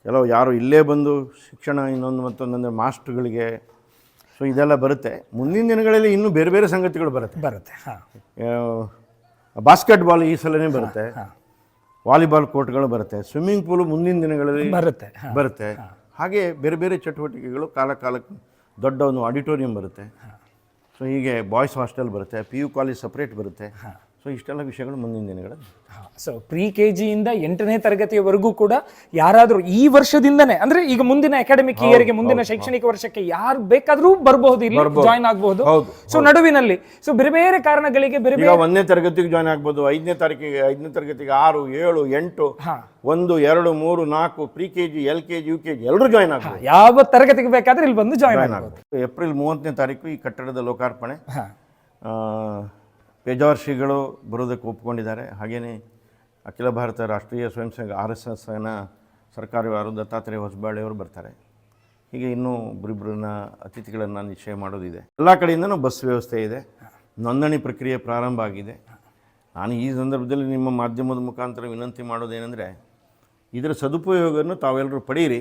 ಕೆಲವು ಯಾರು ಇಲ್ಲೇ ಬಂದು ಶಿಕ್ಷಣ ಇನ್ನೊಂದು ಮತ್ತೊಂದು ಅಂದರೆ ಮಾಸ್ಟ್ರುಗಳಿಗೆ ಸೊ ಇದೆಲ್ಲ ಬರುತ್ತೆ. ಮುಂದಿನ ದಿನಗಳಲ್ಲಿ ಇನ್ನೂ ಬೇರೆ ಬೇರೆ ಸಂಗತಿಗಳು ಬರುತ್ತೆ. ಬರುತ್ತೆ ಬಾಸ್ಕೆಟ್ಬಾಲ್ ಈ ಸಲನೇ ಬರುತ್ತೆ. ವಾಲಿಬಾಲ್ ಕೋರ್ಟ್ಗಳು ಬರುತ್ತೆ. ಸ್ವಿಮ್ಮಿಂಗ್ ಪೂಲು ಮುಂದಿನ ದಿನಗಳಲ್ಲಿ ಬರುತ್ತೆ. ಬರುತ್ತೆ. ಹಾಗೆ ಬೇರೆ ಬೇರೆ ಚಟುವಟಿಕೆಗಳು ಕಾಲ ಕಾಲಕ್ಕೆ ದೊಡ್ಡ ಒಂದು ಆಡಿಟೋರಿಯಂ ಬರುತ್ತೆ. ಸೊ ಹೀಗೆ ಬಾಯ್ಸ್ ಹಾಸ್ಟೆಲ್ ಬರುತ್ತೆ. ಪಿ ಯು ಕಾಲೇಜ್ ಸಪ್ರೇಟ್ ಬರುತ್ತೆ. ಸೊ ಇಷ್ಟೆಲ್ಲ ವಿಷಯಗಳು ಮುಂದಿನ ದಿನಗಳಲ್ಲಿ. ಸೊ ಪ್ರಿ ಕೆ ಜಿಯಿಂದ ಎಂಟನೇ ತರಗತಿಯವರೆಗೂ ಕೂಡ ಯಾರಾದರೂ ಈ ವರ್ಷದಿಂದನೇ ಅಂದ್ರೆ ಈಗ ಮುಂದಿನ ಅಕಾಡೆಮಿಕ್ ಇಯರ್ಗೆ ಮುಂದಿನ ಶೈಕ್ಷಣಿಕ ವರ್ಷಕ್ಕೆ ಯಾರು ಬೇಕಾದರೂ ಬರಬಹುದು ಇಲ್ಲಿ ಜಾಯ್ನ್ ಆಗಬಹುದು. ಹೌದು, ಸೊ ನಡುವಿನಲ್ಲಿ ಸೊ ಬೇರೆ ಬೇರೆ ಕಾರಣಗಳಿಗೆ ಬೇರೆ ಬೇರೆ ಒಂದನೇ ತರಗತಿಗೆ ಜಾಯ್ನ್ ಆಗ್ಬೋದು ಐದನೇ ತಾರೀಕಿಗೆ ಐದನೇ ತರಗತಿಗೆ ಆರು ಏಳು ಎಂಟು ಒಂದು ಎರಡು ಮೂರು ನಾಲ್ಕು pre K G L K G U K G ಎಲ್ಲರೂ ಜಾಯ್ನ್ ಆಗ್ಬೋದು. ಯಾವ ತರಗತಿಗೆ ಬೇಕಾದ್ರೆ ಇಲ್ಲಿ ಬಂದು ಜಾಯ್ನ್ ಆಗ್ಬೋದು. ಏಪ್ರಿಲ್ ಮೂವತ್ತನೇ ತಾರೀಕು ಈ ಕಟ್ಟಡದ ಲೋಕಾರ್ಪಣೆ. ಶ್ರೀಗಳು ಬರೋದಕ್ಕೆ ಒಪ್ಪಿಕೊಂಡಿದ್ದಾರೆ. ಹಾಗೆಯೇ ಅಖಿಲ ಭಾರತ ರಾಷ್ಟ್ರೀಯ ಸ್ವಯಂ ಸಂಘ ಆರ್ ಎಸ್ ಎಸ್ನ ಸರ್ಕಾರವಾರು ದತ್ತಾತ್ರೇಯ ಹೊಸಬಾಳೆಯವರು ಬರ್ತಾರೆ. ಹೀಗೆ ಇನ್ನೂ ಒಬ್ಬರಿಬ್ಬರನ್ನ ಅತಿಥಿಗಳನ್ನು ನಿಶ್ಚಯ ಮಾಡೋದಿದೆ. ಎಲ್ಲ ಕಡೆಯಿಂದನೂ ಬಸ್ ವ್ಯವಸ್ಥೆ ಇದೆ. ನೋಂದಣಿ ಪ್ರಕ್ರಿಯೆ ಪ್ರಾರಂಭ ಆಗಿದೆ. ನಾನು ಈ ಸಂದರ್ಭದಲ್ಲಿ ನಿಮ್ಮ ಮಾಧ್ಯಮದ ಮುಖಾಂತರ ವಿನಂತಿ ಮಾಡೋದೇನೆಂದರೆ, ಇದರ ಸದುಪಯೋಗವನ್ನು ತಾವೆಲ್ಲರೂ ಪಡೀರಿ.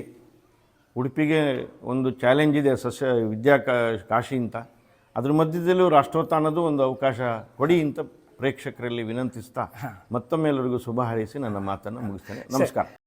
ಉಡುಪಿಗೆ ಒಂದು ಚಾಲೆಂಜ್ ಇದೆ, ಸಸ್ಯ ವಿದ್ಯಾ ಕಾಶಿ ಅಂತ. ಅದ್ರ ಮಧ್ಯದಲ್ಲೂ ರಾಷ್ಟ್ರೋತ್ಥಾನದ ಒಂದು ಅವಕಾಶ ಕೊಡಿ ಅಂತ ಪ್ರೇಕ್ಷಕರಲ್ಲಿ ವಿನಂತಿಸ್ತಾ ಮತ್ತೊಮ್ಮೆ ಎಲ್ಲರಿಗೂ ಶುಭ ಹಾರೈಸಿ ನನ್ನ ಮಾತನ್ನು ಮುಗಿಸ್ತೇನೆ. ನಮಸ್ಕಾರ.